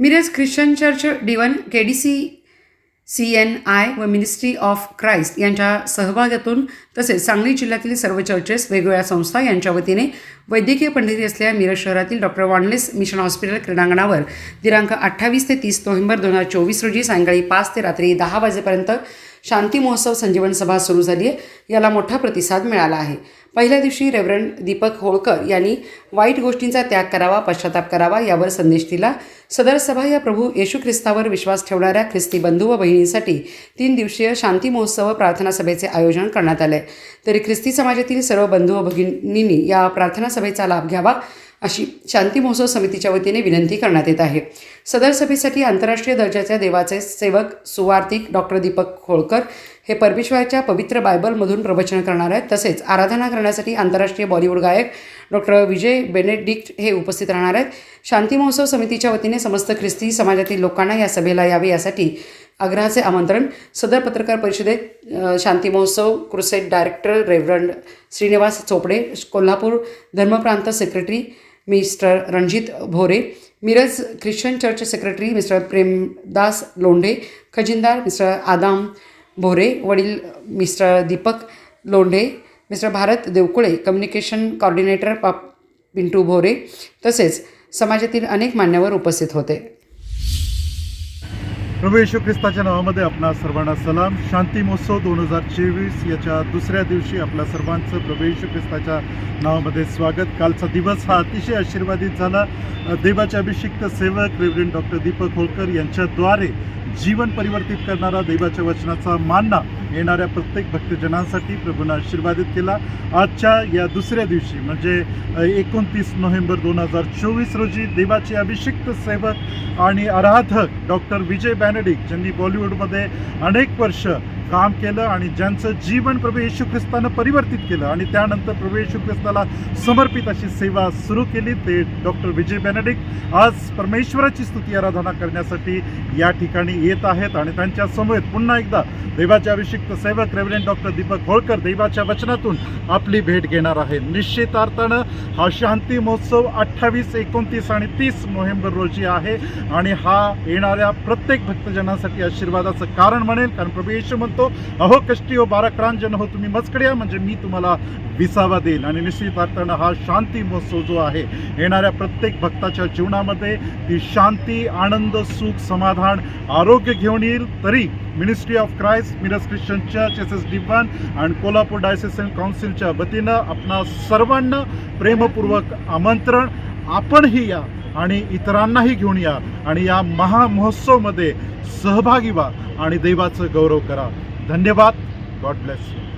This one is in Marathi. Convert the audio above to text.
Miraj Christian church डिवन K D C C N I व मिनिस्ट्री ऑफ क्राइस्ट यांच्या सहभागातून तसेच सांगली जिल्ह्यातील सर्व चर्चेस वेगवेगळ्या संस्था यांच्या वतीने वैद्यकीय पंडिती असलेल्या मिरज शहरातील डॉक्टर वॉनलेस मिशन हॉस्पिटल क्रीडांगणावर दिनांक अठ्ठावीस ते तीस नोव्हेंबर दोन हजार चोवीस रोजी सायंकाळी पाच ते रात्री दहा वाजेपर्यंत शांती महोत्सव संजीवन सभा सुरू झाली आहे. याला मोठा प्रतिसाद मिळाला आहे. पहिल्या दिवशी रेव्हरंड दीपक होळकर यांनी वाईट गोष्टींचा त्याग करावा पश्चाताप करावा यावर संदेश दिला. सदर सभा या प्रभू येशू ख्रिस्तावर विश्वास ठेवणाऱ्या ख्रिस्ती बंधू व बहिणींसाठी तीन दिवसीय शांती महोत्सव प्रार्थना सभेचे आयोजन करण्यात आले. तरी ख्रिस्ती समाजातील सर्व बंधू व भगिनींनी या प्रार्थना सभेचा लाभ घ्यावा अशी शांती महोत्सव समितीच्या वतीने विनंती करण्यात येत आहे. सदर सभेसाठी आंतरराष्ट्रीय दर्जाच्या देवाचे सेवक सुवार्तिक डॉक्टर दीपक होळकर हे परमेश्वराच्या पवित्र बायबलमधून प्रवचन करणार आहेत. तसेच आराधना करण्यासाठी आंतरराष्ट्रीय बॉलिवूड गायक डॉक्टर विजय बेनेडिक्ट हे उपस्थित राहणार आहेत. शांती महोत्सव समितीच्या वतीने समस्त ख्रिस्ती समाजातील लोकांना या सभेला यावे यासाठी आग्रहाचे आमंत्रण सदर पत्रकार परिषदेत शांती महोत्सव crusade director reverend Shrinivas Chopde Kolhapur धर्मप्रांत secretary mister Ranjit Bhore Miraj Christian church secretary mister Premdas Londhe खजिनदार mister आदाम भोरे वडील mister Deepak Londhe mister Bharat Deokule communication coordinator पाप पिंटू भोरे तसेच समाजातील अनेक मान्यवर उपस्थित होते. प्रभू येशू ख्रिस्ताच्या नावामध्ये आपणा सर्वांना सलाम. शांती महोत्सव दोन हजार चोवीस याच्या दुसऱ्या दिवशी आपल्या सर्वांचं प्रभू येशू ख्रिस्ताच्या नावामध्ये स्वागत. कालचा दिवस हा अतिशय आशीर्वादित झाला. देवाचे अभिषिक्त सेवक रेव्हरेंड डॉक्टर दीपक होळकर यांच्याद्वारे जीवन परिवर्तित करणारा देवाच्या वचनाचा मानना येणाऱ्या प्रत्येक भक्तजनांसाठी प्रभूनं आशीर्वादित केला. आजच्या या दुसऱ्या दिवशी म्हणजे एकोणतीस नोव्हेंबर दोन हजार चोवीस रोजी देवाचे अभिषिक्त सेवक आणि आराधक डॉक्टर विजय बॅनडिक ज्यांनी बॉलिवूडमध्ये अनेक वर्ष काम केलं आणि ज्यांचं जीवन प्रभू येशू ख्रिस्तानं परिवर्तित केलं आणि त्यानंतर प्रभू येशू ख्रिस्ताला समर्पित अशी सेवा सुरू केली ते डॉक्टर विजय बेनेडिक आज परमेश्वराची स्तुती आराधना करण्यासाठी या ठिकाणी येत आहेत आणि त्यांच्या समवेत पुन्हा एकदा देवाच्या अभिषिक्त सेवक रेव्हरेंट डॉक्टर दीपक होळकर देवाच्या वचनातून आपली भेट घेणार आहे निश्चितार्थानं हा शांती महोत्सव अठ्ठावीस एकोणतीस आणि तीस नोव्हेंबर रोजी आहे आणि हा येणाऱ्या प्रत्येक भक्तजनांसाठी आशीर्वादाचं कारण म्हणेल कारण प्रभू येशू म्हणतो अहो कष्टी हो बाराक्रांजन हो तुम्ही मजकड्या म्हणजे मी तुम्हाला विसावा देईल. आणि निश्चितार्थानं हा शांती महोत्सव जो आहे येणाऱ्या प्रत्येक भक्ताच्या जीवनामध्ये ती शांती आनंद सुख समाधान आरोग्य घेऊन येईल. तरी ministry of Christ Miraj Christian church S S D one आणि कोल्हापूर डायसेसन काउन्सिलच्या वतीनं आपणा सर्वांना प्रेमपूर्वक आमंत्रण. आपणही या आणि इतरांनाही घेऊन या. आणि या महामहोत्सवमध्ये सहभागी व्हा आणि देवाचं गौरव करा. धन्यवाद. God bless you